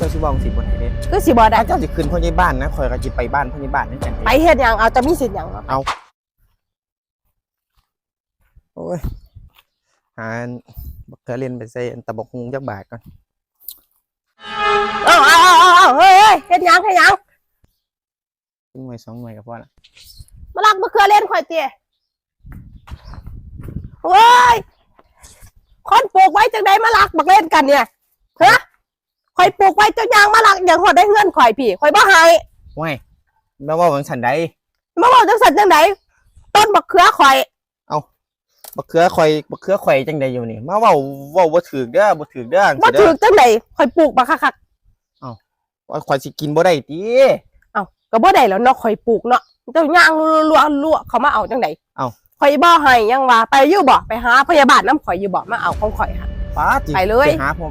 เจ้าสิบอกสิบ่ได้เด้คือสิบ่ได้ถ้าเจ้าสิขึ้นพ่อใหญ่บ้านนะข่อยก็สิไปบ้านพ่อใหญ่บ้านนั่นจังไปเฮ็ดหยังเอาจะมีสิทธิ์หยังวะโอ้ยหาบักเกอเล่นไปใส่อันตะบกฮุงจักบาทก่อนเอาเอาเอาเอาเอาเฮ้ยเฮ้ยเฮ็ดหยังเฮ็ดหยังหน่วยสองหน่วยก็พอละมาลักมะเขือเล่นข่อยเตี้ยโอ้ยคนปลูกไว้จังไดมาลักบักเล่นกันเนี่ยฮะ ข่อยปลูกไว้เจ้ายางมาลักอย่างหอดได้เงื่อนข่อยพี่ข่อยบ่ให้ว้ายแม่ว่าวังสันใดมาบอกจังสันจังไดต้นบักเขือข่อย บักเขือข่อยบักเขือข่อยจังใดอยู่นี่ มาเว้าเว้าบ่ถูกเด้อบ่ถูกเด้อบ่สิเด้ถืออจังไดข่อยปลูกบักคักว่าข่อยสิกินบ่ได้ติๆเอ้าก็บ่ได้แล้วเนาะข่อยปลูกเนาะเจ้ายางรัวๆรัวๆเขามาเอาจังไดเอ้าข่อยบ่ให้ยังว่าไปอยู่บ่ไปหาพยาบาลน้ำข่อยอยู่บ่มาเอาของข่อยค่ะ ป้าจิไปเลยหาพ่อ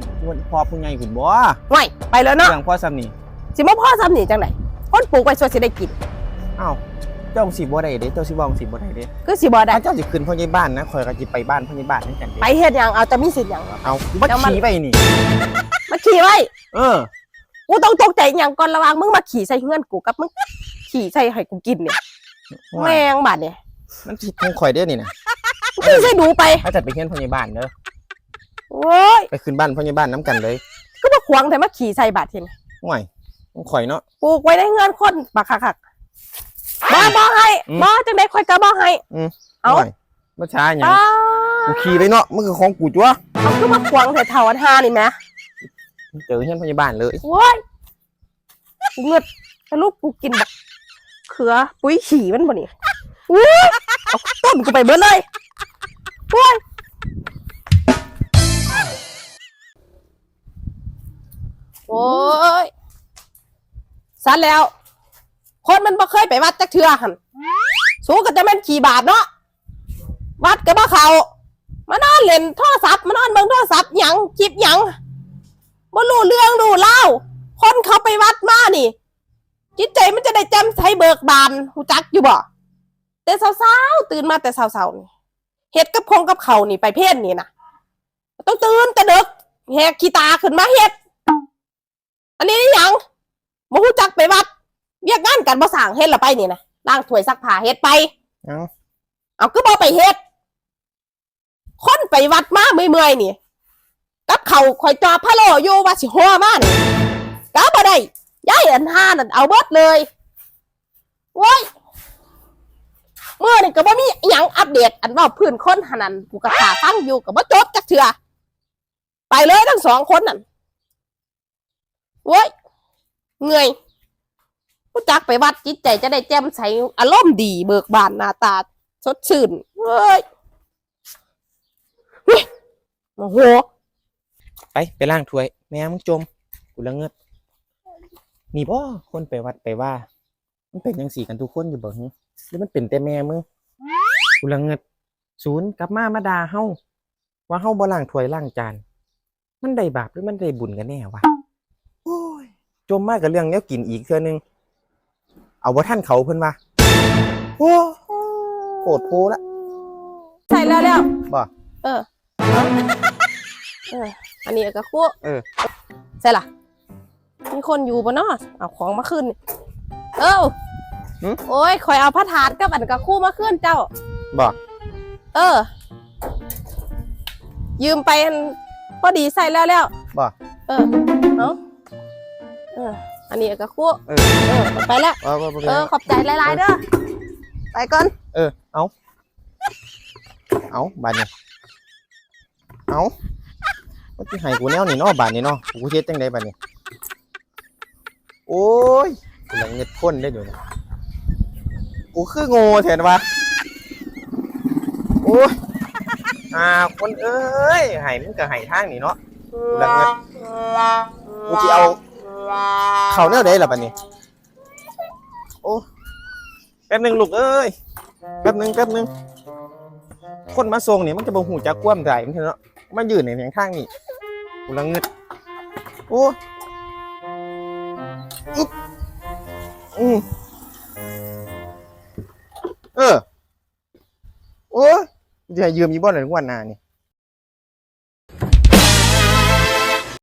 พ่อผู้ใหญ่คุณบ่ไว้ไปแล้วเนาะเรื่องพ่อซ้ำนี่สิมาพ่อซ้ำนี่จังไดคนปลูกไว้สวยสิได้กิน อ้าวเจ้าสิบ่ได้เด้เจ้าสิบอกสิบ่ได้เด้คือสิบ่ได้ถ้าเจ้าสิขึ้นพ่อใหญ่บ้านนะข่อยก็สิไปบ้านพ่อใหญ่บ้านนั่นจังไปเฮ็ดหยังเอาจะมีสิทธิ์หยังวะ เอาบ่เดี๋ยวมัน ขี่ไปนี่ มาขี่ไว้เออ กูต้องตกใจหยังก่อนระหว่างมึงมาขี่ใส่เฮือนกูกับมึงขี่ใส่ให้กูกินเนี่ยแม่งบาดเนี่ยมันสิของข่อยเด้อนี่นะขี่ใส่หนูไป ถ้าจะไปเฮียนพ่อใหญ่บ้านเด้อ โอ้ยไปขึ้นบ้านพ่อใหญ่บ้านน้ำกันเลยก็มาขวางแต่มาขี่ใส่บาดเทียนห่วยของข่อยเนาะปลูกไว้ในเฮือนคนบักคักๆบ่บ่ให้อืมบ่จังได๋ข่อยก็บ่ให้เอาห่วยบ่ช้าหยังอ้ากูขี่เลยเนาะมันคือของกูจัวเอาคือมาขวางแต่เท่าอันหานี่แหมเจอเฮียนพ่อใหญ่บ้านเลยโอ้ยกูเงือดสรุปกูกินบักเขือปุ๋ยขี่มันบ่นี่อุ้ยเอาต้นกูไปเบิดเลยโอ้ย โอ้ยสันแล้ว คนมันบ่เคยไปวัดจักเทือหันสูงก็จะแม่นขี่บาทเนาะวัดก็บ่เขามานอนเล่นโทรศัพท์มานอนเบิ่งโทรศัพท์หยังคลิปหยังบ่รู้เรื่องรู้เล่าคนเขาไปวัดมานี่ จิตใจมันจะได้แจ่มใสเบิกบานหูจักอยู่บ่แต่เช้าๆตื่นมาแต่เช้าๆนี่เฮ็ดกับคงกับเขานี่ไปเพศนี่นะต้องตื่นแต่ดึกแหกขี้ตาขึ้นมาเฮ็ด อันนี้นี่หยังบ่ฮู้จักไปวัดเรียกงานกันบ่สร้างเฮ็ดละไปนี่นะล้างถ้วยซักผ้าเฮ็ดไป เอาเอาก็บ่ไปเฮ็ด คนไปวัดมาเมื่อยๆนี่กับเขาวข่อยจอพะโลอยู่ว่าสิหัวมานก็บ่ได้ย้ายอันห้านั่นเอาเบิดเลยโว้ยเมื่อนี่ก็บ่มีหยังอัปเดต อันว่าพื้นคนหันนั้นกูก็ขาฟังอยู่ก็บ่จบจักเทื่อไปเลยทั้งสองคนนั่นโว้ยเหนื่อยู้จักไปวัดจิตใจจะได้แจ่มใสอารมณ์ดีเบิกบานหน้าตาสดชื่นเฮ้ยเฮ้ยโอ้โหไปไปล้างถ้วย แม่มึงจมกูละเงิดนี่บ่คนไปวัดไปว่า มันเป็นจังสี่กันทุกคนอยู่บ่หึหรือมันเป็นแต่แม่มึงกูละเงิดศูนย์กลับมามาด่าเฮาว่าเฮาบ่ล้างถ้วยล้างจาน มันได้บาปหรือมันได้บุญกันแน่วะโอ้ยจมมากกับเรื่องแนวกินอีกเทื่อนึง เอาบ่ท่านเขาเพิ่นว่าโอ้โกรธโพละใส่แล้วแล้วบ่เออเอาเอออันนี้ก็คู่เออใส่ล่ะมีคนอยู่ปะเนาะเอาของมาขึ้นนี่เอ้าหึโอ้ยคอยเอาพระถาดกับอันกับคู่มาขึ้นเจ้าบ่เออ ยืมไปอันพอดีใส่แล้วแล้วบ่เออ เอาเออ อันนี้ก็คู่เออเออไปแล้วเอาบ่บ่เป็นเอไรอขอบใจหลายๆเด้อไปก่อนเออเอาเอาบาดนี้เอาว่าที่ให้กูแนวนี่เนาะบาดนี้เนาะกูเฮ็ดจังไดบาดนี้โอ้ยกูละเงิดคนได้เดี๋ยวนี้กูคือโง่แทนวะโอ้ยอ่าคนเอ้ยให้มึงก็ให้ทางนี่เนาะกูละเงิดกูสิเอา เข้าแนวใดล่ะบาดนี้โอ้แป๊บหนึงลูกเอ้ยแป๊บหนึงแป๊บหนึงคนมาส่งนี่มันจะบ่หูจักความใจมันเถอะเนาะมายืนในเพียงข้างนี่กูละเงิดโอ้อึ๊บอืมเออโอ้ยจะให้ยืมยี่บ่หน่อยทุกวันหนานี่